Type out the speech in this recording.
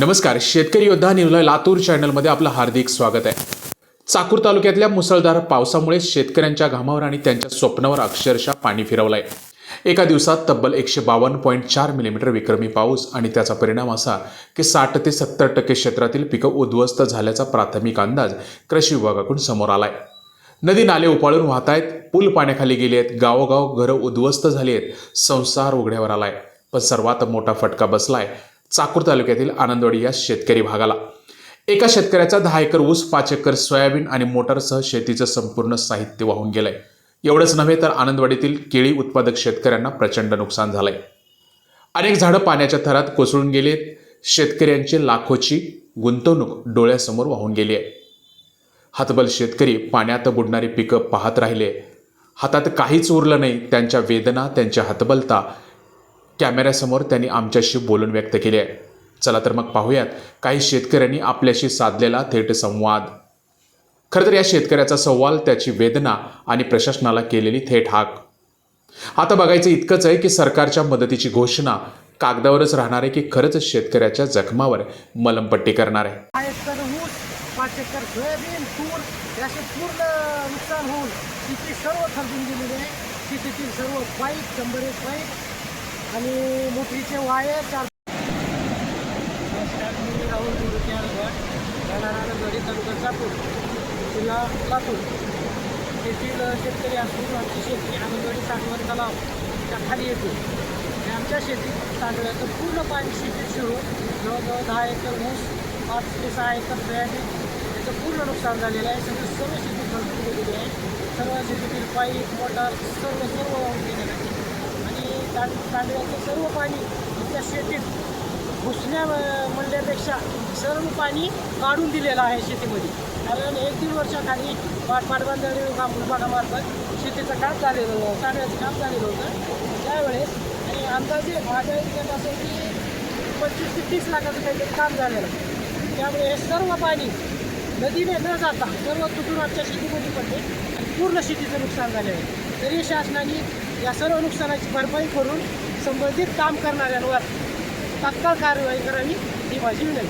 नमस्कार शेतकरी योद्धा न्यूजला लातूर चॅनलमध्ये आपलं हार्दिक स्वागत आहे. चाकूर तालुक्यातल्या मुसळधार पावसामुळे शेतकऱ्यांच्या घामावर आणि त्यांच्या स्वप्नावर अक्षरशः पाणी फिरवलं आहे एका दिवसात तब्बल एकशे बावन्न पॉईंट चार मिलीमीटर विक्रमी पाऊस आणि त्याचा परिणाम असा की साठ ते सत्तर टक्के क्षेत्रातील पिकं उद्ध्वस्त झाल्याचा प्राथमिक अंदाज कृषी विभागाकडून समोर आला आहे नदी नाले उपाळून वाहत आहेत पूल पाण्याखाली गेले आहेत गावोगाव घरं उद्ध्वस्त झाली आहेत संसार उघड्यावर आलाय. पण सर्वात मोठा फटका बसलाय चाकूर तालुक्यातील आनंदवाडी या शेतकरी भागाला. एका शेतकऱ्याचा दहा एकर ऊस पाच एकर सोयाबीन आणि मोटारसह शेतीचं संपूर्ण साहित्य वाहून गेलंय. एवढंच नव्हे तर आनंदवाडीतील केळी उत्पादक शेतकऱ्यांना प्रचंड नुकसान झालंय. अनेक झाडं पाण्याच्या थरात कोसळून गेलेत. शेतकऱ्यांची लाखोची गुंतवणूक डोळ्यासमोर वाहून गेली आहे हातबल शेतकरी पाण्यात बुडणारी पिकं पाहत राहिले. हातात काहीच उरलं नाही. त्यांच्या वेदना त्यांच्या हतबलता कॅमेऱ्यासमोर त्यांनी आमच्याशी बोलून व्यक्त केले. आहे चला तर मग पाहूयात काही शेतकऱ्यांनी आपल्याशी साधलेला थेट संवाद. खरं तर या शेतकऱ्याचा सवाल त्याची वेदना आणि प्रशासनाला केलेली थेट हाक. आता बघायचं इतकंच आहे की सरकारच्या मदतीची घोषणा कागदावरच राहणार आहे की खरंच शेतकऱ्याच्या जखमावर मलमपट्टी करणार आहे? पाच एकर सोयाबीन तूर पूर्ण नुकसान होऊन सर्व खर्चून गेलेली आहे. शेतीतील सर्व पाईप शंभर एक पाईप आणि मोटरीचे वायर चार नमस्कार मी राहुल गुरुजी आलवाड राहणार गडी तालुका चाकूर जिल्हा लातूर येथील शेतकरी असून आमची शेती आनंदवाडी साठवण तलावच्या खाली येतो. आणि आमच्या शेतीत तांदळाचं पूर्ण पाणी शेतीत शिरून जवळजवळ दहा एकर ऊस पाच ते सहा एकर सोयाबीन याचं पूर्ण नुकसान झालेलं आहे. सगळं सर्व शेती खर्चून गेलेली आहे. सर्व शेतीतील पाईप मोटार सर्व सर्व वाहून गेलेलं आहे. तांद तांदळाचं सर्व पाणी आमच्या शेतीत घुसण्या म्हणल्यापेक्षा सर्व पाणी काढून दिलेलं आहे शेतीमध्ये. कारण एक दीड वर्षाखाली पाट पाटबंधारे काम विभागामार्फत शेतीचं काम झालेलं होतं तांदळाचं काम झालेलं होतं. त्यावेळेस आणि अंदाजे माझ्या असं की पंचवीस ते तीस लाखाचं काहीतरी काम झालेलं. त्यामुळे हे सर्व पाणी नदीने न जाता सर्व तुटून आमच्या शेतीमध्ये पडले आणि पूर्ण शेतीचं नुकसान झालेलं आहे. तरी शासनाने या सर्व नुकसानाची भरपाई करून संबंधित काम करणाऱ्यांवर तात्काळ कारवाई करावी ही माझी विनंती.